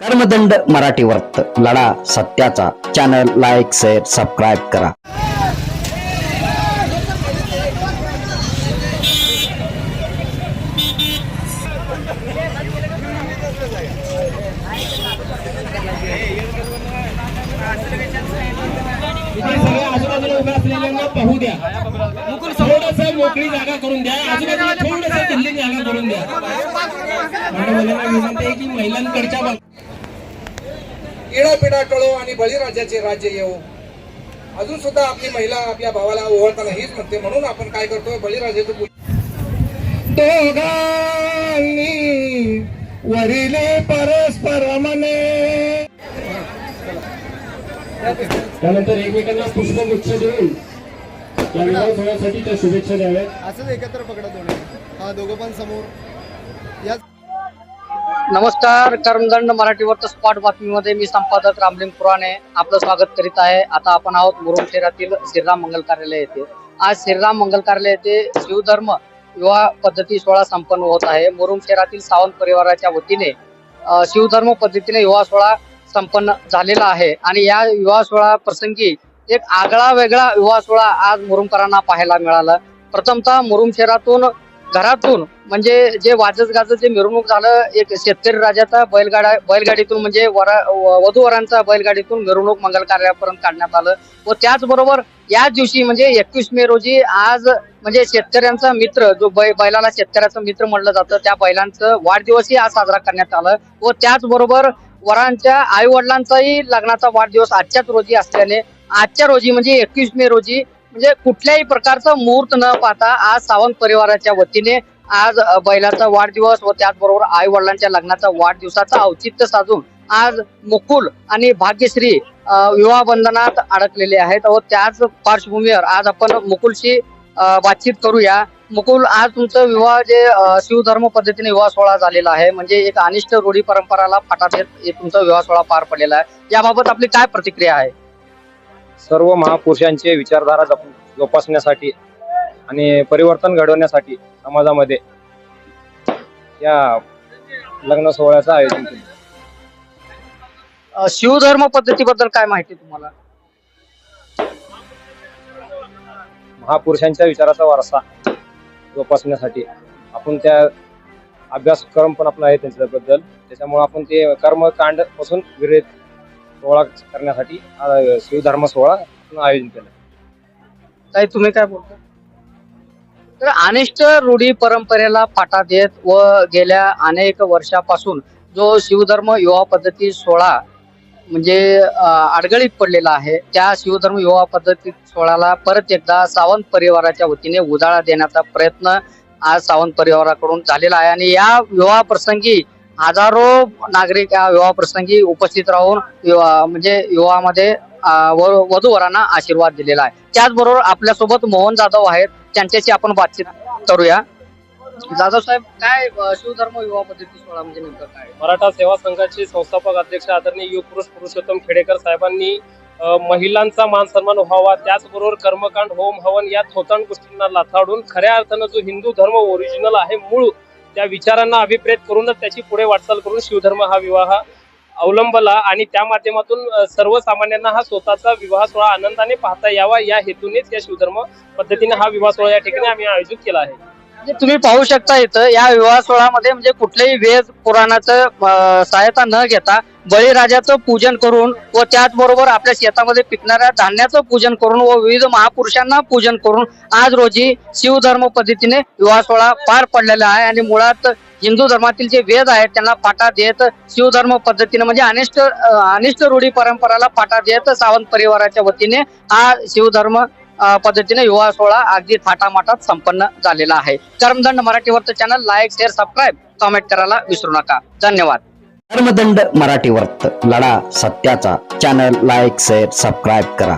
कर्मदंड मराठी वर्त लढा सत्याचा. चॅनल लाईक शेअर सबस्क्राईब करा. आजूबाजूला पाहू द्या. थोडस मोकळी जागा करून द्या. आजूबाजूला थोडस दिल्ली जागा करून द्या. मॅडम विनंती आहे की महिलांकडच्या बाजू इडापिडा टळो आणि बळीराजाचे राज्य येऊ अजून सुद्धा आपली महिला आपल्या भावाला ओळखताना हीच म्हणते म्हणून आपण काय करतोय? बळीराजाचं दोघांनी वरिले परस्पर मने. त्यानंतर एकमेकांना पुष्पगुच्छ देऊन या विवाह सोहळ्यासाठी त्या शुभेच्छा द्याव्यात. असंच एकत्र पकडा दोन्ही. हा दोघं पण समोर. या नमस्कार कर्मदंड मराठीवरचं स्पॉट बातमीमध्ये मी संपादक रामलिंग पुराणे आपलं स्वागत करीत आहे. आता आपण आहोत मुरुम शहरातील श्रीराम मंगल कार्यालय येथे. आज श्रीराम मंगल कार्यालय येथे शिवधर्म विवाह पद्धती सोहळा संपन्न होत आहे. मुरुम शहरातील सावंत परिवाराच्या वतीने शिवधर्म पद्धतीने विवाह सोहळा संपन्न झालेला आहे. आणि या विवाह सोहळा प्रसंगी एक आगळा वेगळा विवाह सोहळा आज मुरुमकरांना पाहायला मिळाला. प्रथमतः मुरुम शहरातून घरातून म्हणजे जे वाजत गाजत जे मिरवणूक झालं एक शेतकरी राजाचा बैलगाडा बैलगाडीतून म्हणजे वरा व- वधूवरांचा बैलगाडीतून मिरवणूक मंगल कार्यापर्यंत काढण्यात आलं. व त्याचबरोबर याच दिवशी म्हणजे एकवीस मे रोजी आज म्हणजे शेतकऱ्यांचा मित्र जो बै बैलाला शेतकऱ्याचा मित्र म्हणलं जातं त्या बैलांचं वाढदिवसही आज साजरा करण्यात आलं. व त्याचबरोबर वरांच्या आई वडिलांचाही लग्नाचा वाढदिवस आजच्याच रोजी असल्याने आजच्या रोजी म्हणजे एकवीस मे रोजी म्हणजे कुठल्याही प्रकारचं मुहूर्त न पाहता आज सावंत परिवाराच्या वतीने आज बैलाचा वाढदिवस व त्याचबरोबर आई वडिलांच्या लग्नाचा वाढदिवसाचा औचित्य साधून आज मुकुल आणि भाग्यश्री विवाह बंधनात अडकलेले आहेत व त्याच पार्श्वभूमीवर आज आपण मुकुलशी बातचीत करूया. मुकुल आज तुमचं विवाह जे शिवधर्म पद्धतीने विवाह सोहळा झालेला आहे म्हणजे एक अनिष्ट रूढी परंपराला फाटा देत हे तुमचा विवाह सोहळा पार पडलेला आहे. याबाबत आपली काय प्रतिक्रिया आहे? सर्व महापुरुषांचे विचारधारा जप जोपासण्यासाठी आणि परिवर्तन घडवण्यासाठी समाजामध्ये या लग्न सोहळ्याचं आयोजन केलं. अ, शिवधर्म पद्धतीबद्दल काय माहिती तुम्हाला? महापुरुषांच्या विचाराचा वारसा जोपासण्यासाठी आपण त्या अभ्यासक्रम पण आपला आहे त्यांच्याबद्दल. त्याच्यामुळे आपण ते कर्मकांडपासून विरहित सोहळा करण्यासाठी शिवधर्म सोहळा आयोजन केला. ताई तुम्ही काय बोलता? तर अनिष्ट रूढी परंपरेला फाटा देत व गेल्या अनेक वर्षापासून जो शिवधर्म युवा पद्धती सोहळा म्हणजे अं, अडगळीत पडलेला आहे त्या शिवधर्म युवा पद्धती सोहळ्याला परत एकदा सावंत परिवाराच्या वतीने उजाळा देण्याचा प्रयत्न आज सावंत परिवाराकडून झालेला आहे. आणि या विवाह प्रसंगी हजारो नागरिक या विवाह प्रसंगी उपस्थित राहून विवाह म्हणजे विवाहामध्ये वधू व- वधूवरांना आशीर्वाद दिलेला आहे. त्याचबरोबर आपल्यासोबत मोहन जाधव आहेत. त्यांच्याशी आपण बातचीत करूया. जाधव साहेब काय शिवधर्म विवाह पद्धती सोहळा म्हणजे नेमकं काय? मराठा सेवा संघाचे संस्थापक अध्यक्ष आदरणीय युग पुरुष पुरुषोत्तम खेडेकर साहेबांनी महिलांचा मान सन्मान व्हावा त्याचबरोबर कर्मकांड होम हवन या थोतांड गोष्टींना लाथाडून खऱ्या अर्थानं जो हिंदू धर्म ओरिजिनल आहे मूळ त्या विचारांना अभिप्रेत करूनच त्याची पुढे वाटचाल करून शिवधर्म हा विवाह अवलंबला आणि त्या माध्यमातून सर्वसामान्यांना हा स्वतःचा विवाह सोहळा आनंदाने पाहता यावा या हेतूनेच या शिवधर्म पद्धतीने हा विवाह सोहळा या ठिकाणी आम्ही आयोजित केला आहे. म्हणजे तुम्ही पाहू शकता इथं या विवाह सोहळ्यामध्ये म्हणजे कुठलेही वेद पुराणाचं सहायता न घेता बळीराजाचं पूजन करून व त्याचबरोबर आपल्या शेतामध्ये पिकणाऱ्या धान्याचं पूजन करून व विविध महापुरुषांना पूजन करून आज रोजी शिवधर्म पद्धतीने विवाह सोहळा पार पडलेला आहे आणि मुळात हिंदू धर्मातील जे वेद आहेत त्यांना फाटा देत शिवधर्म पद्धतीने म्हणजे अनिष्ट अनिष्ट रूढी परंपराला फाटा देत सावंत परिवाराच्या वतीने हा शिवधर्म पद्धतीने विवाह सोहळा अगदी थाटामाटात संपन्न झालेला आहे. कर्मदंड मराठीवरचं channel like share subscribe comment करायला विसरू नका. धन्यवाद. कर्मदंड मराठी वर्त लढा सत्याचा. चॅनल लाईक शेअर सबस्क्राईब करा.